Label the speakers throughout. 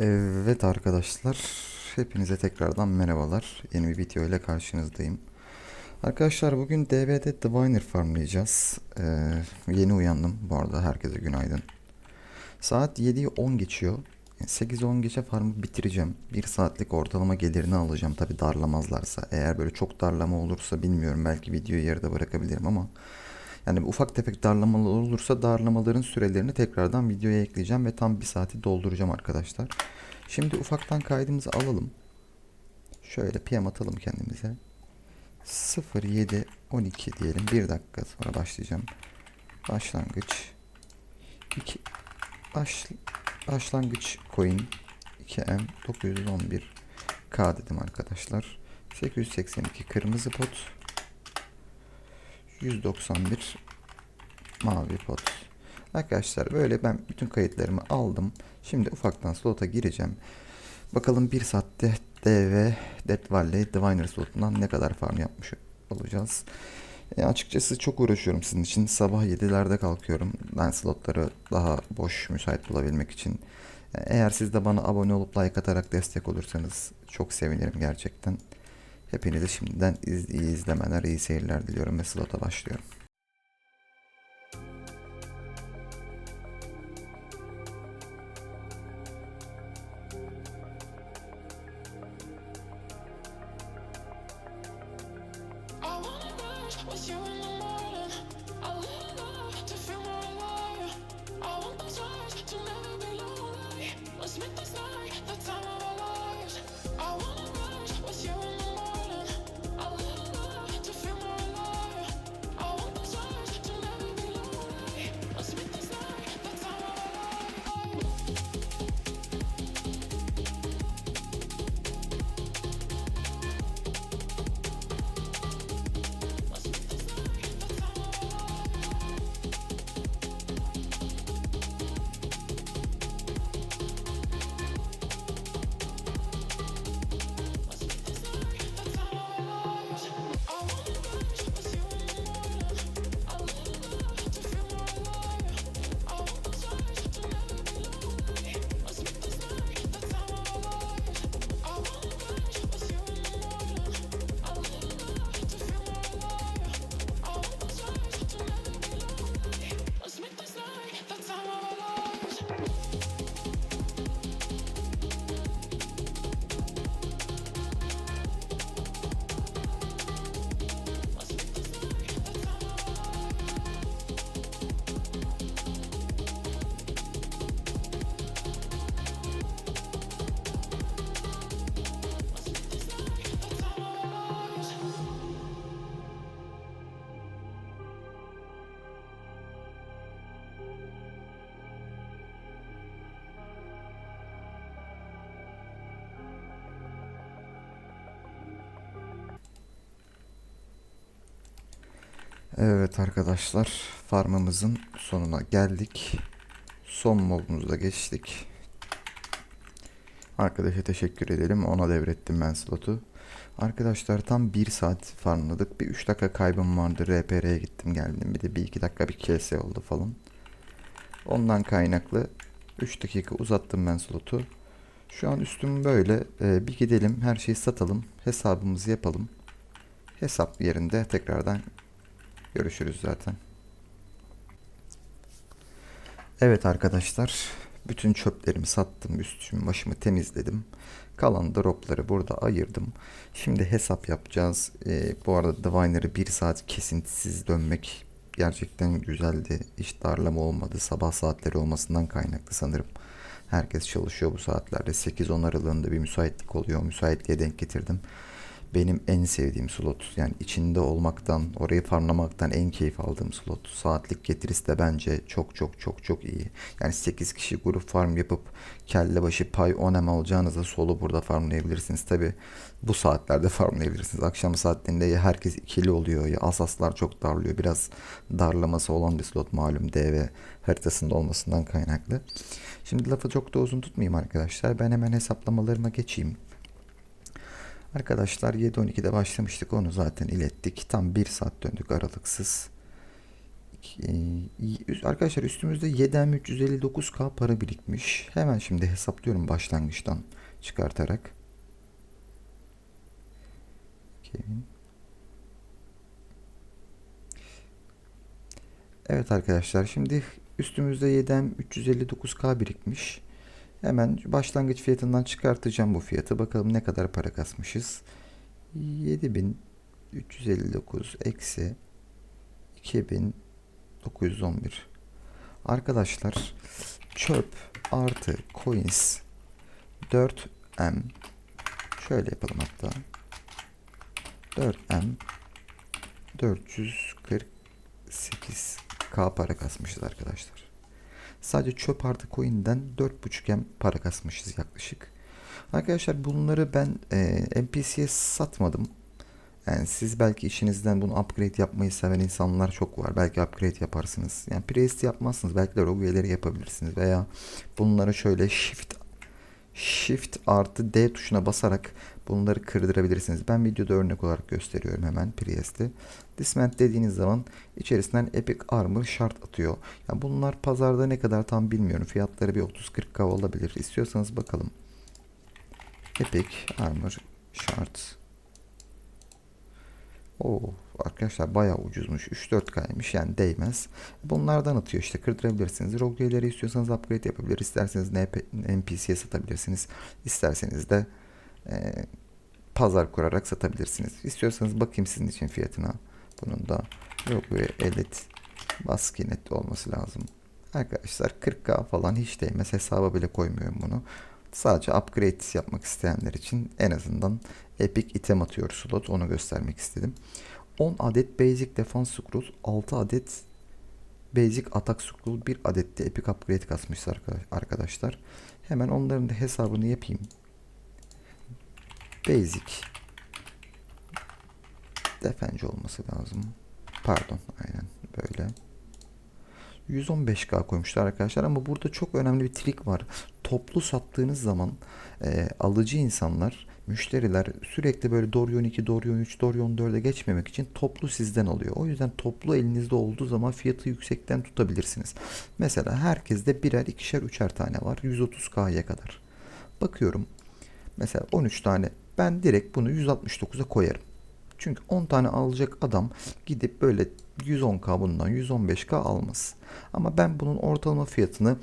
Speaker 1: Evet arkadaşlar, hepinize tekrardan merhabalar. Yeni bir video ile karşınızdayım. Arkadaşlar bugün DB'de Diviner farmlayacağız. Ee, yeni uyandım bu arada, herkese günaydın. Saat 7'yi 10 geçiyor. 8-10 geçe farmı bitireceğim. 1 saatlik ortalama gelirini alacağım tabi darlamazlarsa. Eğer böyle çok darlama olursa bilmiyorum belki videoyu yarıda bırakabilirim ama yani ufak tefek darlamalar olursa darlamaların sürelerini tekrardan videoya ekleyeceğim ve tam bir saati dolduracağım arkadaşlar. Şimdi ufaktan kaydımızı alalım. Şöyle PM atalım kendimize. 07 12 diyelim. 1 dakika sonra başlayacağım. Başlangıç 2 baş, başlangıç coin 2M 911 K dedim arkadaşlar. 882 kırmızı pot 191 mavi pot. Arkadaşlar böyle ben bütün kayıtlarımı aldım. Şimdi ufaktan slota gireceğim. Bakalım bir saatte DV Dead Valley Diviner slotundan ne kadar farm yapmış olacağız. E, açıkçası çok uğraşıyorum sizin için. Sabah 7'lerde kalkıyorum. Ben slotları daha boş müsait bulabilmek için. E, Eğer siz de bana abone olup like atarak destek olursanız çok sevinirim gerçekten. Hepinize şimdiden iz, iyi izlemeler, iyi seyirler diliyorum ve slota başlıyorum.
Speaker 2: I wanna go with you
Speaker 1: Evet arkadaşlar, farmımızın sonuna geldik. Son modumuza geçtik. Arkadaşa teşekkür edelim. Ona devrettim ben slotu. Arkadaşlar tam 1 saat farmladık. Bir 3 dakika kaybım vardı. RPR'ye gittim geldim. Bir de bir 2 dakika bir KS oldu falan. Ondan kaynaklı 3 dakika uzattım ben slotu. Şu an üstüm böyle. Ee, bir gidelim her şeyi satalım. Hesabımızı yapalım. Hesap yerinde tekrardan görüşürüz zaten. Evet arkadaşlar. Bütün çöplerimi sattım. Üstümü başımı temizledim. Kalan dropları burada ayırdım. Şimdi hesap yapacağız. Ee, bu arada Diviner'ı bir saat kesintisiz dönmek gerçekten güzeldi. Hiç darlama olmadı. Sabah saatleri olmasından kaynaklı sanırım. Herkes çalışıyor bu saatlerde. 8-10 aralığında bir müsaitlik oluyor. Müsaitliğe denk getirdim. Benim en sevdiğim slot. Yani içinde olmaktan, orayı farmlamaktan en keyif aldığım slot. Saatlik getirisi de bence çok çok çok çok iyi. Yani 8 kişi grup farm yapıp kelle başı pay 10 em alacağınıza solo burada farmlayabilirsiniz. Tabi bu saatlerde farmlayabilirsiniz. Akşam saatlerinde ya herkes ikili oluyor ya asaslar çok darlıyor. Biraz darlaması olan bir slot malum DV haritasında olmasından kaynaklı. Şimdi lafı çok da uzun tutmayayım arkadaşlar. Ben hemen hesaplamalarıma geçeyim. Arkadaşlar 7.12'de başlamıştık onu zaten ilettik. Tam 1 saat döndük aralıksız. Üst- Arkadaşlar üstümüzde 7359k para birikmiş. Hemen şimdi hesaplıyorum başlangıçtan çıkartarak. Evet arkadaşlar şimdi üstümüzde 7359k birikmiş. Hemen başlangıç fiyatından çıkartacağım bu fiyatı. Bakalım ne kadar para kasmışız. 7359 eksi 2911. Arkadaşlar çöp artı coins 4M şöyle yapalım hatta 4M 448k para kasmışız arkadaşlar. Sadece çöp artı coin'den 4.5M para kasmışız yaklaşık. Arkadaşlar bunları ben e, NPC'ye satmadım. Yani siz belki işinizden bunu upgrade yapmayı seven insanlar çok var. Belki upgrade yaparsınız. Yani priest yapmazsınız. Belki de rogue üyeleri yapabilirsiniz. Veya bunları şöyle shift shift artı D tuşuna basarak bunları kırdırabilirsiniz. Ben videoda örnek olarak gösteriyorum hemen Priest'i. Dismount dediğiniz zaman içerisinden Epic Armor şart atıyor. Yani bunlar pazarda ne kadar tam bilmiyorum. Fiyatları bir 30-40k olabilir. İstiyorsanız bakalım. Epic Armor şart. Oo, arkadaşlar bayağı ucuzmuş. 3-4K'ymış yani değmez. Bunlardan atıyor işte kırdırabilirsiniz. Rogue üyeleri istiyorsanız upgrade yapabilir. İsterseniz NP NPC'ye satabilirsiniz. İsterseniz de e, pazar kurarak satabilirsiniz. İstiyorsanız bakayım sizin için fiyatına. Bunun da Rogue Elite Baskinet olması lazım. Arkadaşlar 40k falan hiç değmez. Hesaba bile koymuyorum bunu. Sadece upgrade yapmak isteyenler için en azından Epic item atıyor slot. Onu göstermek istedim. 10 adet basic defense scroll, 6 adet basic attack scroll, 1 adet de epic upgrade kasmışız arkadaş- arkadaşlar. Hemen onların da hesabını yapayım. Basic defense olması lazım. Pardon, aynen böyle. 115k koymuşlar arkadaşlar ama burada çok önemli bir trik var. Toplu sattığınız zaman e, alıcı insanlar, müşteriler sürekli böyle Dorion 2, Dorion 3, Dorion 4'e geçmemek için toplu sizden alıyor. O yüzden toplu elinizde olduğu zaman fiyatı yüksekten tutabilirsiniz. Mesela herkeste birer, ikişer, üçer tane var. 130k'ya kadar. Bakıyorum. Mesela 13 tane. Ben direkt bunu 169'a koyarım. Çünkü 10 tane alacak adam gidip böyle 110k bundan 115k almaz. Ama ben bunun ortalama fiyatını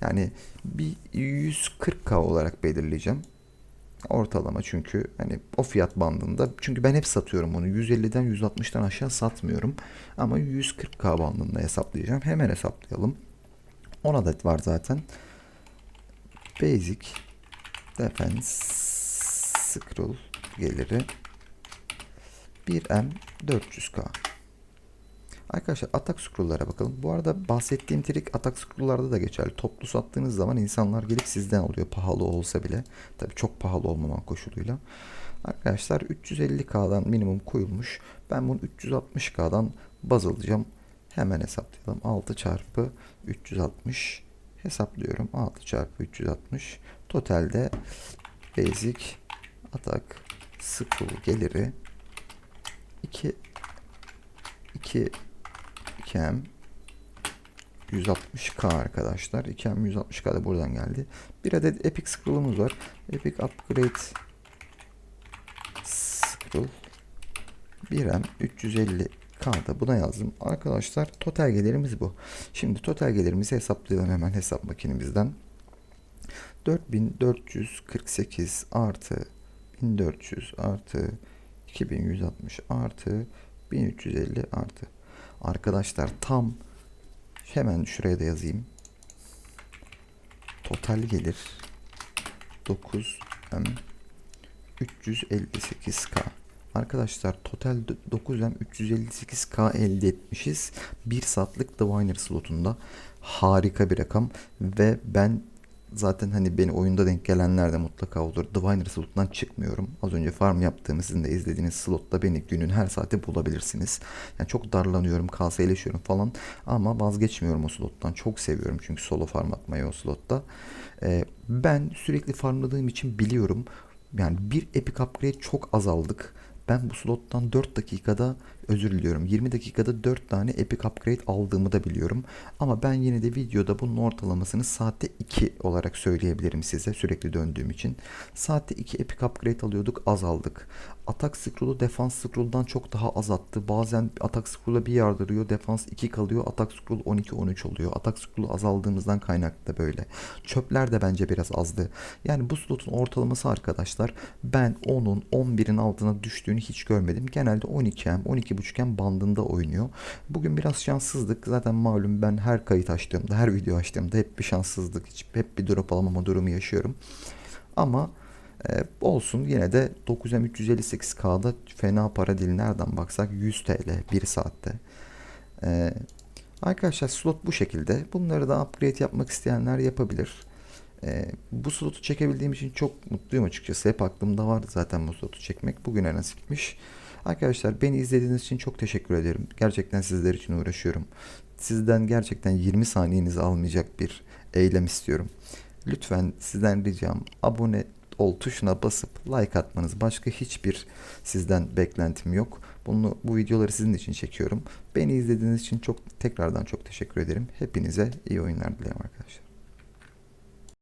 Speaker 1: yani bir 140k olarak belirleyeceğim. Ortalama çünkü hani o fiyat bandında çünkü ben hep satıyorum bunu 150'den 160'tan aşağı satmıyorum ama 140k bandında hesaplayacağım. Hemen hesaplayalım. 10 adet var zaten. Basic Defense Scroll geliri 1M 400k. Arkadaşlar atak scroll'lara bakalım. Bu arada bahsettiğim trik atak scroll'larda da geçerli. Toplu sattığınız zaman insanlar gelip sizden alıyor pahalı olsa bile. Tabi çok pahalı olmaman koşuluyla. Arkadaşlar 350k'dan minimum koyulmuş. Ben bunu 360k'dan baz alacağım. Hemen hesaplayalım. 6 çarpı 360 hesaplıyorum. 6 çarpı 360 totalde basic atak scroll geliri 2 2 2M 160k arkadaşlar. 2M 160k da buradan geldi. Bir adet Epic Scroll'umuz var. Epic Upgrade Scroll 1M 350k da buna yazdım. Arkadaşlar total gelirimiz bu. Şimdi total gelirimizi hesaplayalım hemen hesap makinemizden. 4448 artı 1400 artı 2160 artı 1350 artı. Arkadaşlar tam hemen şuraya da yazayım. Total gelir 9 M 358K. Arkadaşlar total 9M 358K elde etmişiz. 1 saatlik Diviner slotunda. Harika bir rakam ve ben zaten hani beni oyunda denk gelenler de mutlaka olur. Diviner slotundan çıkmıyorum. Az önce farm yaptığımı sizin de izlediğiniz slotta beni günün her saati bulabilirsiniz. Yani çok darlanıyorum, kaseleşiyorum falan ama vazgeçmiyorum o slottan. Çok seviyorum çünkü solo farm atmayı o slotta. Ee, ben sürekli farmladığım için biliyorum. Yani bir epic upgrade çok azaldık. Ben bu slottan 4 dakikada özür diliyorum 20 dakikada 4 tane epic upgrade aldığımı da biliyorum. Ama ben yine de videoda bunun ortalamasını saatte 2 olarak söyleyebilirim size sürekli döndüğüm için. Saatte 2 epic upgrade alıyorduk az aldık. Atak scroll'u defans scroll'dan çok daha az attı. Bazen atak scroll'a bir yardırıyor defans 2 kalıyor. Atak scroll 12-13 oluyor. Atak scroll'u azaldığımızdan kaynaklı da böyle. Çöpler de bence biraz azdı. Yani bu slotun ortalaması arkadaşlar ben 10'un 11'in altına düştüğünü hiç görmedim. Genelde 12'm 12.5'em bandında oynuyor. Bugün biraz şanssızdık. Zaten malum ben her kayıt açtığımda her video açtığımda hep bir şanssızlık hep bir drop alamama durumu yaşıyorum. Ama e, olsun yine de 9M 358K'da fena para değil. Nereden baksak 100 TL 1 saatte. E, arkadaşlar slot bu şekilde. Bunları da upgrade yapmak isteyenler yapabilir. E, bu slotu çekebildiğim için çok mutluyum açıkçası. Hep aklımda vardı zaten bu slotu çekmek. Bugüne nasipmiş. Arkadaşlar beni izlediğiniz için çok teşekkür ederim. Gerçekten sizler için uğraşıyorum. Sizden gerçekten 20 saniyenizi almayacak bir eylem istiyorum. Lütfen sizden ricam abone ol tuşuna basıp like atmanız. Başka hiçbir sizden beklentim yok. Bunu bu videoları sizin için çekiyorum. Beni izlediğiniz için çok tekrardan çok teşekkür ederim. Hepinize iyi oyunlar dilerim arkadaşlar.